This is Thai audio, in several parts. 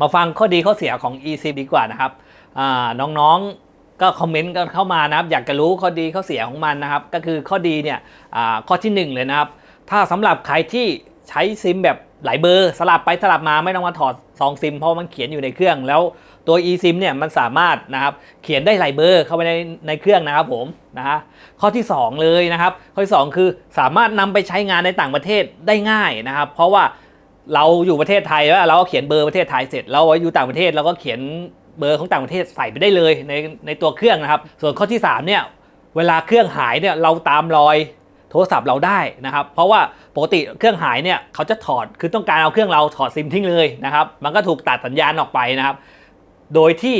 มาฟังข้อดีข้อเสียของ eSIM ดีกว่านะครับน้องๆก็คอมเมนต์กันเข้ามานะครับ อยากจะรู้ข้อดีข้อเสียของมันนะครับ ก็คือข้อดีเนี่ยข้อที่หนึ่งเลยนะครับ ถ้าสำหรับใครที่ใช้ซิมแบบหลายเบอร์สลับไปสลับมาไม่ต้องมาถอดซองซิมเพราะมันเขียนอยู่ในเครื่อง แล้วตัว eSIM เนี่ยมันสามารถนะครับเขียนได้หลายเบอร์เข้าไปในในเครื่องนะครับผมนะฮะข้อที่ 2 เลยนะครับ ข้อที่ 2 คือสามารถนำไปใช้งานในต่างประเทศได้ง่ายนะครับ เพราะว่า เราอยู่ประเทศไทยแล้วเราก็เขียนเบอร์ประเทศไทยเสร็จเราอยู่ต่างประเทศเราก็เขียนเบอร์ของต่างประเทศใส่ไปได้เลยในในตัวเครื่องนะครับ ส่วนข้อที่3เนี่ยเวลาเครื่องหายเนี่ยเราตามรอยโทรศัพท์เราได้นะครับ เพราะว่าปกติเครื่องหายเนี่ยเขาจะถอดคือต้องการเอาเครื่องเราถอดซิมทิ้งเลยนะครับ มันก็ถูกตัดสัญญาณออกไปนะครับ โดยที่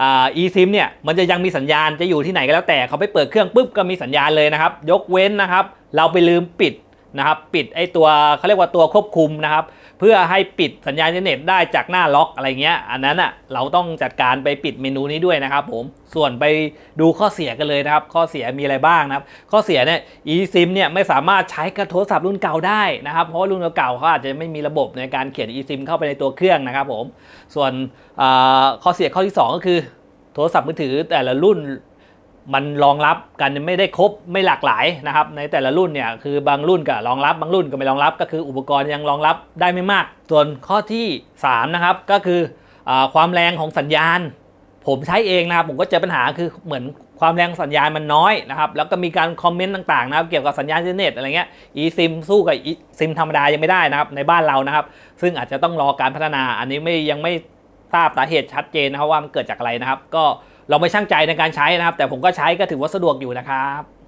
อ่า eSIM เนี่ยมันจะยังมีสัญญาณจะอยู่ที่ไหนก็แล้วแต่เขาไปเปิดเครื่องปุ๊บก็มีสัญญาณเลยนะครับ ยกเว้นนะครับ เราไปลืมปิด นะครับปิดไอ้ตัวเขาเรียกว่าตัวควบคุมนะครับ เพื่อให้ปิดสัญญาณอินเทอร์เน็ตได้จากหน้าล็อกอะไรเงี้ย อันนั้นอะเราต้องจัดการไปปิดเมนูนี้ด้วยนะครับผมส่วนไปดูข้อเสียกันเลยนะครับ ข้อเสียมีอะไรบ้างนะครับ ข้อเสียเนี่ย eSIM เนี่ยไม่สามารถใช้กับโทรศัพท์รุ่นเก่าได้นะครับ เพราะว่ารุ่นเก่าเขาอาจจะไม่มีระบบในการเขียน eSIM เข้าไปในตัวเครื่องนะครับผมส่วนข้อเสียข้อที่ 2 ก็คือ โทรศัพท์มือถือแต่ละรุ่น มันรองรับกันไม่ได้ครบไม่หลากหลายนะครับในแต่ละรุ่นเนี่ยคือบางรุ่นก็รองรับบางรุ่นก็ไม่รองรับก็คืออุปกรณ์ยังรองรับได้ไม่มาก ส่วนข้อที่3นะครับก็คืออความแรงของสัญญาณ ผมใช้เองนะครับผมก็เจอปัญหาคือเหมือนความแรงสัญญาณมันน้อยนะครับแล้วก็มีการคอมเมนต์ต่างๆนะครับเกี่ยวกับสัญญาณอินเทอร์เน็ตอะไรเงี้ย eSIM สู้กับ eSIM ธรรมดายังไม่ได้นะครับในบ้านเรานะครับ ซึ่งอาจจะต้องรอการพัฒนาอันนี้ไม่ยังไม่ทราบสาเหตุชัดเจนนะครับว่ามันเกิดจากอะไรนะครับ ก็ เราไม่ช่างใจในการใช้นะครับ แต่ผมก็ใช้ก็ถือว่าสะดวกอยู่นะครับ